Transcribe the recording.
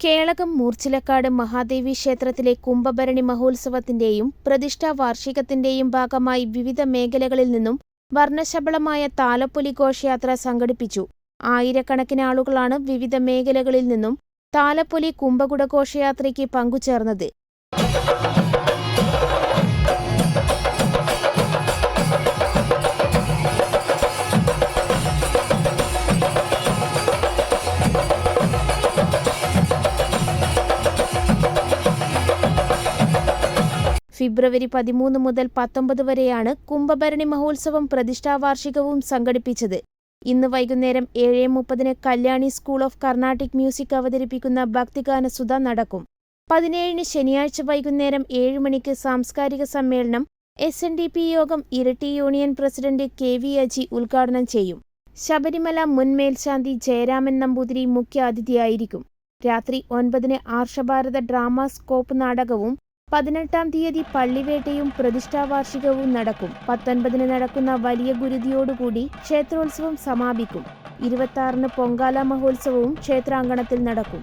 കേളകം മൂർച്ചിലക്കാട് മഹാദേവി ക്ഷേത്രത്തിലെ കുംഭഭരണി മഹോത്സവത്തിന്റെയും പ്രതിഷ്ഠാ വാർഷികത്തിന്റെയും ഭാഗമായി വിവിധ മേഖലകളിൽ നിന്നും വർണശബളമായ താലപ്പൊലി ഘോഷയാത്ര സംഘടിപ്പിച്ചു. ആയിരക്കണക്കിന് ആളുകളാണ് വിവിധ മേഖലകളിൽ നിന്നും താലപ്പൊലി കുംഭകുട ഘോഷയാത്രയ്ക്ക് പങ്കുചേർന്നത്. ഫെബ്രുവരി പതിമൂന്ന് മുതൽ പത്തൊമ്പത് വരെയാണ് കുംഭഭരണി മഹോത്സവം പ്രതിഷ്ഠാവാർഷികവും സംഘടിപ്പിച്ചത്. ഇന്ന് വൈകുന്നേരം ഏഴ് മുപ്പതിന് Kalyani school of Carnatic music അവതരിപ്പിക്കുന്ന ഭക്തിഗാന സുധ നടക്കും. പതിനേഴിന് ശനിയാഴ്ച വൈകുന്നേരം ഏഴ് മണിക്ക് സാംസ്കാരിക സമ്മേളനം എസ് എൻ ഡി പി യോഗം ഇരട്ടി union president K V Aji ഉദ്ഘാടനം ചെയ്യും. ശബരിമല മുൻ മേൽശാന്തി ജയരാമൻ നമ്പൂതിരി മുഖ്യാതിഥിയായിരിക്കും. രാത്രി ഒൻപതിന് ആർഷഭാരത ഡ്രാമ സ്കോപ്പ് നാടകവും പതിനെട്ടാം തീയതി പള്ളിവേട്ടയും പ്രതിഷ്ഠാവാർഷികവും നടക്കും. പത്തൊൻപതിന് നടക്കുന്ന വലിയ ഗുരുതിയോടുകൂടി ക്ഷേത്രോത്സവം സമാപിക്കും. ഇരുപത്തിയാറിന് പൊങ്കാല മഹോത്സവവും ക്ഷേത്രാങ്കണത്തിൽ നടക്കും.